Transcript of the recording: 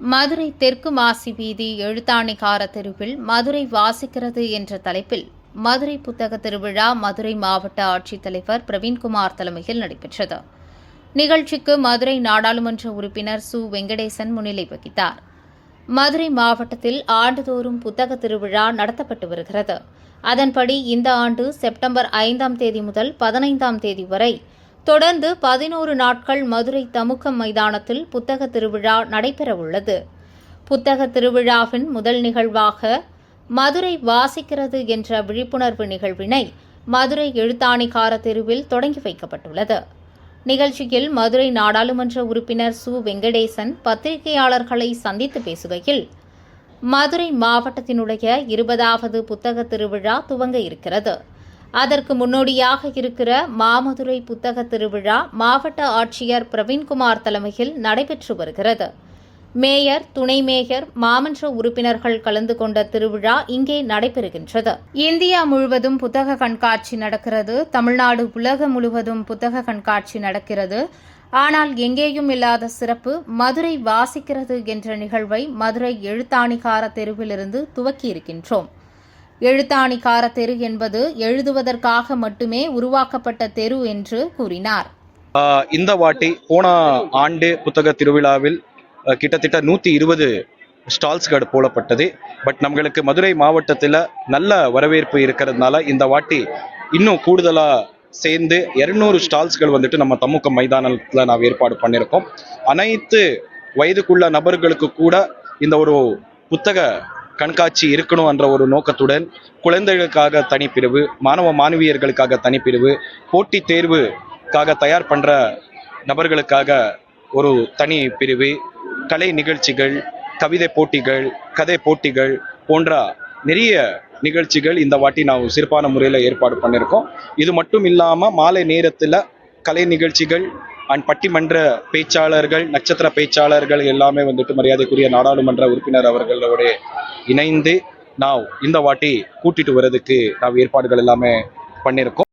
மதுரை தெற்கு மாசி வீதி எழுத்தாணிகார தெருவில் மதுரை வாசிக்கிறது என்ற தலைப்பில் மதுரை புத்தக திருவிழா மதுரை மாவட்ட ஆட்சித்தலைவர் பிரவீன்குமார் தலைமையில் நடைபெற்றது. நிகழ்ச்சிக்கு மதுரை நாடாளுமன்ற உறுப்பினர் சு. வெங்கடேசன் முன்னிலை வகித்தார். மதுரை மாவட்டத்தில் ஆண்டுதோறும் புத்தக திருவிழா நடத்தப்பட்டு வருகிறது. அதன்படி இந்த ஆண்டு செப்டம்பர் ஐந்தாம் தேதி முதல் பதினைந்தாம் தேதி வரை தொடர்ந்து பதினோரு நாட்கள் மதுரை தமுக்கம் மைதானத்தில் புத்தக திருவிழா நடைபெறவுள்ளது. புத்தக திருவிழாவின் முதல் நிகழ்வாக மதுரை வாசிக்கிறது என்ற விழிப்புணர்வு நிகழ்வினை மதுரை எழுத்தாணிக்கார தெருவில் தொடங்கி வைக்கப்பட்டுள்ளது. நிகழ்ச்சியில் மதுரை நாடாளுமன்ற உறுப்பினர் சு. வெங்கடேசன் பத்திரிகையாளர்களை சந்தித்து பேசுகையில் மதுரை மாவட்டத்தினுடைய இருபதாவது புத்தக திருவிழா துவங்க இருக்கிறது. அதற்கு முன்னோடியாக இருக்கிற மாமதுரை புத்தக திருவிழா மாவட்ட ஆட்சியர் பிரவீன்குமார் தலைமையில் நடைபெற்று வருகிறது. மேயர் துணை மேயர் மாமன்ற உறுப்பினர்கள் கலந்து கொண்ட திருவிழா இங்கே நடைபெறுகின்றது. இந்தியா முழுவதும் புத்தக கண்காட்சி நடக்கிறது. தமிழ்நாடு உலகம் முழுவதும் புத்தக கண்காட்சி நடக்கிறது. ஆனால் எங்கேயும் இல்லாத சிறப்பு மதுரை வாசிக்கிறது என்ற நிகழ்வை மதுரை எழுத்தாணிகார தெருவிலிருந்து துவக்கியிருக்கின்றோம். எழுத்தாணிக்கார தெரு என்பது எழுதுவதற்காக மட்டுமே உருவாக்கப்பட்ட தெரு என்று கூறினார். இந்த வாட்டி போன ஆண்டு புத்தக திருவிழாவில் கிட்டத்தட்ட நூற்றி இருபது ஸ்டால்ஸ்கடு போடப்பட்டது. பட் நம்மளுக்கு மதுரை மாவட்டத்தில் நல்ல வரவேற்பு இருக்கிறதுனால இந்த வாட்டி இன்னும் கூடுதலாக சேர்ந்து இரநூறு ஸ்டால்ஸ்கள் வந்துட்டு நம்ம தமுக்க மைதானத்தில் நாம் ஏற்பாடு பண்ணியிருக்கோம் அனைத்து வயதுக்குள்ள நபர்களுக்கு கூட இந்த ஒரு புத்தக கண்காட்சி இருக்கணும் என்ற ஒரு நோக்கத்துடன் குழந்தைகளுக்காக தனிப்பிரிவு மாணவ மாணவியர்களுக்காக தனிப்பிரிவு போட்டி தேர்வுக்காக தயார் பண்ணுற நபர்களுக்காக ஒரு தனி பிரிவு கலை நிகழ்ச்சிகள் கவிதை போட்டிகள் கதை போட்டிகள் போன்ற நிறைய நிகழ்ச்சிகள் இந்த வாட்டி நான் சிறப்பான முறையில் ஏற்பாடு பண்ணியிருக்கோம். இது மட்டும் இல்லாமல் மாலை நேரத்தில் கலை நிகழ்ச்சிகள் அண்ட் பட்டிமன்ற பேச்சாளர்கள் நட்சத்திர பேச்சாளர்கள் எல்லாமே வந்துட்டு மரியாதைக்குரிய நாடாளுமன்ற உறுப்பினர் அவர்களோட இணைந்து நான் இந்த வாட்டி கூட்டிட்டு வர்றதுக்கு நான் ஏற்பாடுகள் எல்லாமே பண்ணியிருக்கோம்